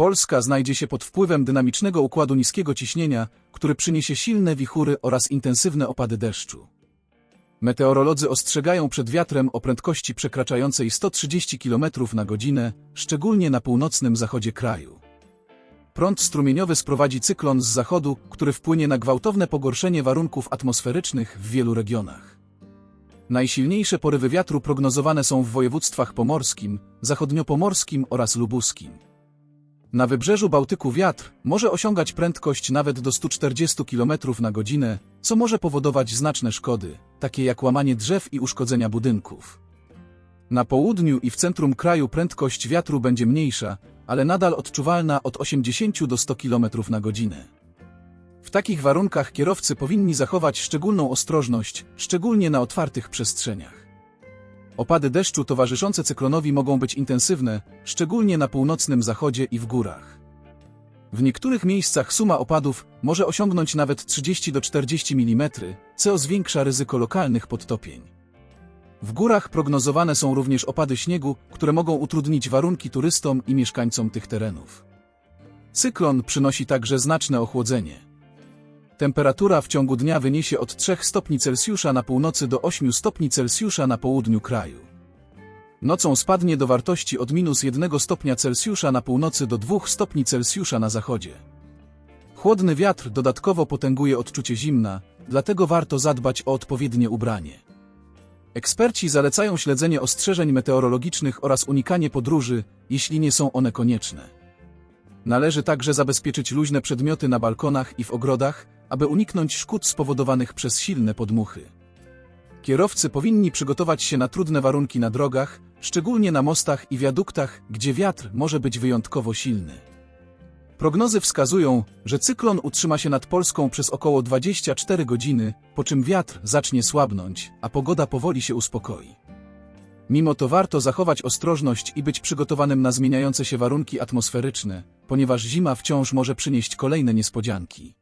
Polska znajdzie się pod wpływem dynamicznego układu niskiego ciśnienia, który przyniesie silne wichury oraz intensywne opady deszczu. Meteorolodzy ostrzegają przed wiatrem o prędkości przekraczającej 130 km na godzinę, szczególnie na północnym zachodzie kraju. Prąd strumieniowy sprowadzi cyklon z zachodu, który wpłynie na gwałtowne pogorszenie warunków atmosferycznych w wielu regionach. Najsilniejsze porywy wiatru prognozowane są w województwach pomorskim, zachodniopomorskim oraz lubuskim. Na wybrzeżu Bałtyku wiatr może osiągać prędkość nawet do 140 km na godzinę, co może powodować znaczne szkody, takie jak łamanie drzew i uszkodzenia budynków. Na południu i w centrum kraju prędkość wiatru będzie mniejsza, ale nadal odczuwalna od 80 do 100 km na godzinę. W takich warunkach kierowcy powinni zachować szczególną ostrożność, szczególnie na otwartych przestrzeniach. Opady deszczu towarzyszące cyklonowi mogą być intensywne, szczególnie na północnym zachodzie i w górach. W niektórych miejscach suma opadów może osiągnąć nawet 30 do 40 mm, co zwiększa ryzyko lokalnych podtopień. W górach prognozowane są również opady śniegu, które mogą utrudnić warunki turystom i mieszkańcom tych terenów. Cyklon przynosi także znaczne ochłodzenie. Temperatura w ciągu dnia wyniesie od 3 stopni Celsjusza na północy do 8 stopni Celsjusza na południu kraju. Nocą spadnie do wartości od minus 1 stopnia Celsjusza na północy do 2 stopni Celsjusza na zachodzie. Chłodny wiatr dodatkowo potęguje odczucie zimna, dlatego warto zadbać o odpowiednie ubranie. Eksperci zalecają śledzenie ostrzeżeń meteorologicznych oraz unikanie podróży, jeśli nie są one konieczne. Należy także zabezpieczyć luźne przedmioty na balkonach i w ogrodach, aby uniknąć szkód spowodowanych przez silne podmuchy. Kierowcy powinni przygotować się na trudne warunki na drogach, szczególnie na mostach i wiaduktach, gdzie wiatr może być wyjątkowo silny. Prognozy wskazują, że cyklon utrzyma się nad Polską przez około 24 godziny, po czym wiatr zacznie słabnąć, a pogoda powoli się uspokoi. Mimo to warto zachować ostrożność i być przygotowanym na zmieniające się warunki atmosferyczne, ponieważ zima wciąż może przynieść kolejne niespodzianki.